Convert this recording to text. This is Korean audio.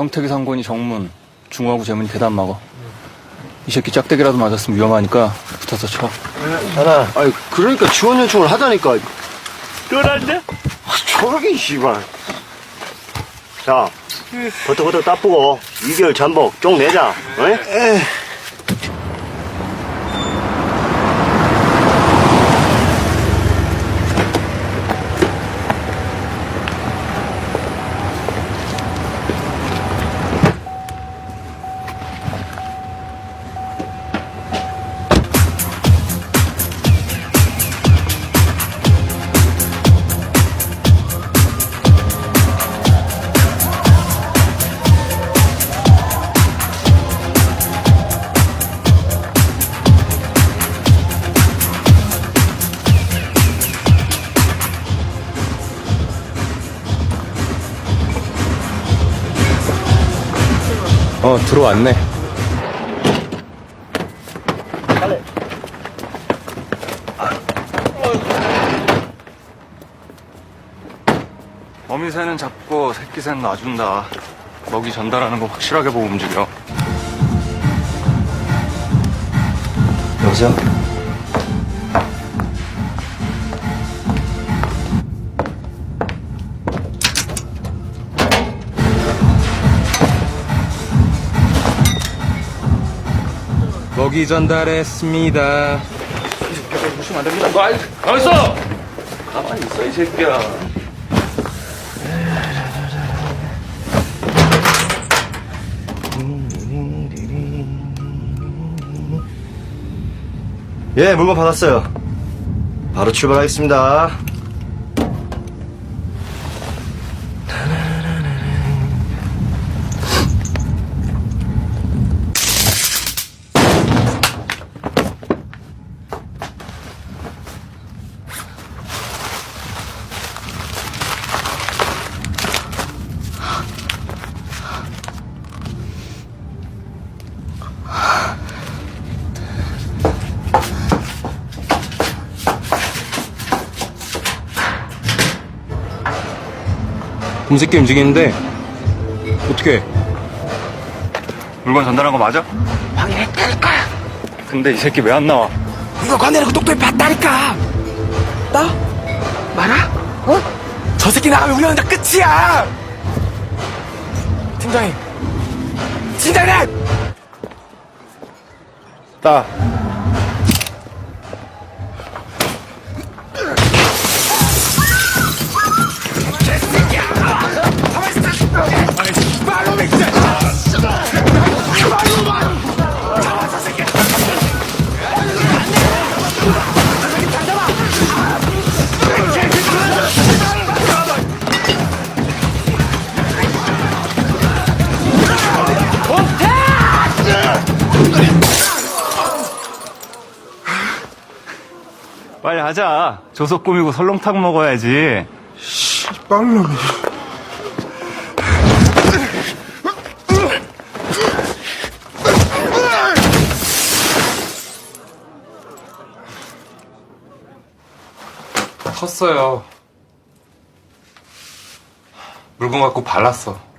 형택이 상권이 정문, 중하고 재문이 계단 막어. 이 새끼 짝대기라도 맞았으면 위험하니까 붙어서 쳐. 하나. 아니, 그러니까 지원 요청을 하자니까. 그런데? 저러게, 씨발. 자, 버터버터 따쁘고, 2개월 잠복, 쪽 내자. 어? 어, 들어왔네. 어미새는 잡고 새끼새는 놔준다. 먹이 전달하는 거 확실하게 보고 움직여. 여보세요? 먹이 전달했습니다. 무시면 안 됩니다. 너, 아이, 가만히 있어! 가만히 있어, 이 새끼야. 예, 물건 받았어요. 바로 출발하겠습니다. 금새끼 움직이는데, 어떻게 물건 전달한 거 맞아? 확인했다니까. 근데 이 새끼 왜 안 나와? 이거 관내놓고 똑똑히 봤다니까. 나? 말아? 어? 저 새끼 나가면 우리 혼자 끝이야. 팀장님. 팀장님! 따. 빨리 하자. 조석 꾸미고 설렁탕 먹어야지. 빨로 컸어요. 물건 갖고 발랐어.